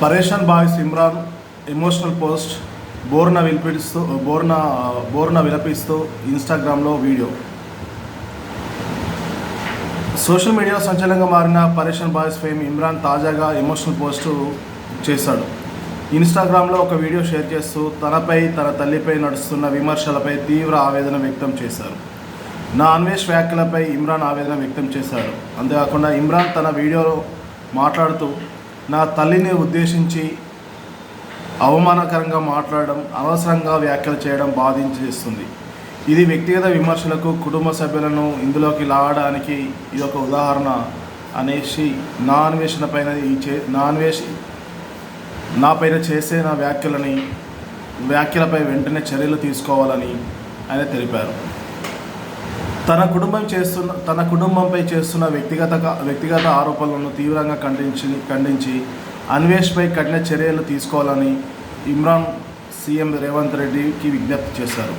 Pareshan boys Imran emotional post బోర్న విలిపిస్తూ బోర్న బోర్న విలపిస్తూ ఇన్స్టాగ్రామ్లో వీడియో. సోషల్ మీడియా సంచలనంగా మారిన పరేషన్ బాయ్స్ ఫేమ్ ఇమ్రాన్ తాజాగా ఎమోషనల్ పోస్టు చేశాడు. ఇన్స్టాగ్రామ్లో ఒక వీడియో షేర్ చేస్తూ తనపై తన తల్లిపై నడుస్తున్న విమర్శలపై తీవ్ర ఆవేదన వ్యక్తం చేశారు. నా అన్వేష్ వ్యాఖ్యలపై ఇమ్రాన్ ఆవేదన వ్యక్తం చేశారు అంతేకాకుండా ఇమ్రాన్ తన వీడియోలో మాట్లాడుతూ నా తల్లిని ఉద్దేశించి అవమానకరంగా మాట్లాడడం అనవసరంగా వ్యాఖ్యలు చేయడం బాధించేస్తుంది ఇది వ్యక్తిగత విమర్శలకు కుటుంబ సభ్యులను ఇందులోకి లాగడానికి ఇది ఒక ఉదాహరణ అనేసి నా అన్వేషణ పైన ఈ చే నా అన్వేష నా పైన చేసే నా వ్యాఖ్యలని వ్యాఖ్యలపై వెంటనే చర్యలు తీసుకోవాలని ఆయన తెలిపారు. తన కుటుంబం చేస్తున్న తన కుటుంబంపై చేస్తున్న వ్యక్తిగత వ్యక్తిగత ఆరోపణలను తీవ్రంగా ఖండించి ఖండించి అన్వేష్పై కఠిన చర్యలు తీసుకోవాలని ఇమ్రాన్ సీఎం రేవంత్ రెడ్డికి విజ్ఞప్తి చేశారు.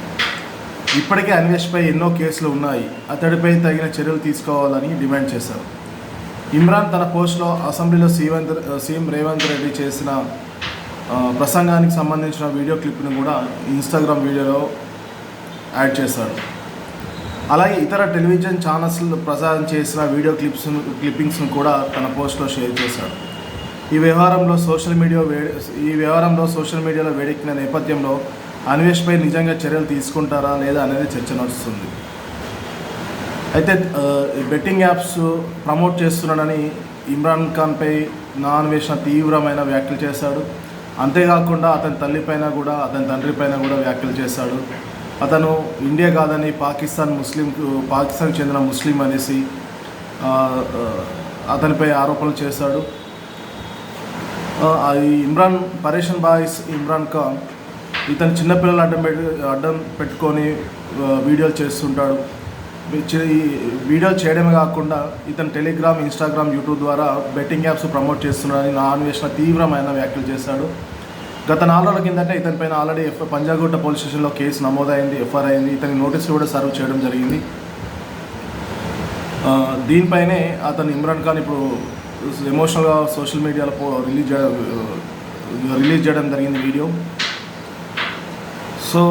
ఇప్పటికే అన్వేష్పై ఎన్నో కేసులు ఉన్నాయి. అతడిపై తగిన చర్యలు తీసుకోవాలని డిమాండ్ చేశారు. ఇమ్రాన్ తన పోస్ట్లో అసెంబ్లీలో సీవంత్ సీఎం రేవంత్ రెడ్డి చేసిన ప్రసంగానికి సంబంధించిన వీడియో క్లిప్ను కూడా ఇన్స్టాగ్రామ్ వీడియోలో యాడ్ చేశాడు అలాగే ఇతర టెలివిజన్ ఛానల్స్లో ప్రసారం చేసిన వీడియో క్లిప్స్ క్లిప్పింగ్స్ను కూడా తన పోస్ట్లో షేర్ చేశాడు. ఈ వ్యవహారంలో సోషల్ మీడియా వే ఈ వ్యవహారంలో సోషల్ మీడియాలో వేడెక్కిన నేపథ్యంలో అన్వేష్పై నిజంగా చర్యలు తీసుకుంటారా లేదా అనేది చర్చ నడుస్తుంది. అయితే బెట్టింగ్ యాప్స్ ప్రమోట్ చేస్తున్నాడని ఇమ్రాన్ ఖాన్పై నా అన్వేషణ తీవ్రమైన వ్యాఖ్యలు చేశాడు. అంతేకాకుండా అతని తల్లిపైన కూడా అతని తండ్రి పైన కూడా వ్యాఖ్యలు చేశాడు. అతను ఇండియా కాదని పాకిస్తాన్ ముస్లిం పాకిస్తాన్ చెందిన ముస్లిం అనేసి అతనిపై ఆరోపణలు చేశాడు. ఇమ్రాన్ పరేషన్ బాయ్స్ ఇమ్రాన్ ఖాన్ ఇతను చిన్నపిల్లలు అడ్డం పెట్టి అడ్డం పెట్టుకొని వీడియోలు చేస్తుంటాడు. ఈ వీడియోలు చేయడమే కాకుండా ఇతను టెలిగ్రామ్ ఇన్స్టాగ్రామ్ యూట్యూబ్ ద్వారా బెట్టింగ్ యాప్స్ ప్రమోట్ చేస్తున్నాడని నా అన్వేషణ తీవ్రమైన వ్యాఖ్యలు చేశాడు. గత నాలుగు రోజుల ఇతని పైన ఆల్రెడీ ఎఫ్ పంజాగుట్ట పోలీస్ స్టేషన్లో కేసు నమోదైంది ఎఫ్ఐఆర్ అయింది. ఇతని నోటీసులు కూడా సర్వ్ చేయడం జరిగింది. దీనిపైనే అతను ఇమ్రాన్ ఖాన్ ఇప్పుడు ఎమోషనల్గా సోషల్ మీడియాలో రిలీజ్ చేయడం రిలీజ్ చేయడం జరిగింది video so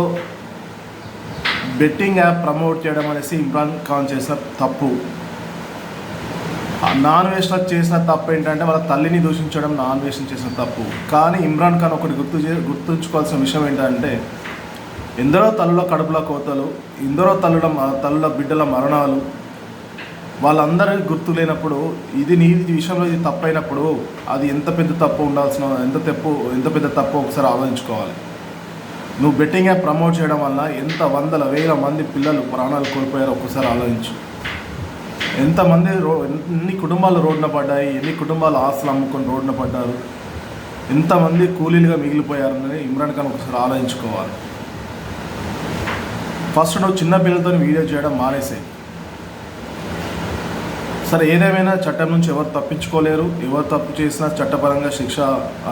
betting app promote చేయడం అనేసి ఇమ్రాన్ ఖాన్ చేసిన తప్పు. నాన్ వేషన్ చేసిన తప్పు ఏంటంటే వాళ్ళ తల్లిని దూషించడం నాన్ వేషన్ చేసిన తప్పు. కానీ ఇమ్రాన్ ఖాన్ ఒకటి గుర్తు చే గుర్తుంచుకోవాల్సిన విషయం ఏంటంటే ఎందరో తల్లుల కడుపుల కోతలు ఎందరో తల్లుల మ- తల్లుల బిడ్డల మరణాలు వాళ్ళందరికీ గుర్తు లేనప్పుడు ఇది నీ విషయంలో ఇది తప్పైనప్పుడు అది ఎంత పెద్ద తప్పు ఉండాల్సిన ఎంత తప్పు ఎంత పెద్ద తప్పు ఒకసారి ఆలోచించుకోవాలి. నువ్వు బెట్టింగ్ యాప్ ప్రమోట్ చేయడం వల్ల ఎంత వందల వేల మంది పిల్లలు ప్రాణాలు కోల్పోయారో ఒక్కసారి ఆలోచించు. ఎంతమంది రో ఎన్ని కుటుంబాలు రోడ్న పడ్డాయి ఎన్ని కుటుంబాలు ఆస్తులు అమ్ముకొని రోడ్డున పడ్డారు ఎంతమంది కూలీలుగా మిగిలిపోయారని ఇమ్రాన్ ఖాన్ ఒకసారి ఆలోచించుకోవాలి. ఫస్ట్ నువ్వు చిన్నపిల్లలతో వీడియో చేయడం మానేసే సరే ఏదేమైనా చట్టం నుంచి ఎవరు తప్పించుకోలేరు ఎవరు తప్పు చేసినా చట్టపరంగా శిక్ష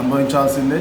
అనుభవించాల్సిందే.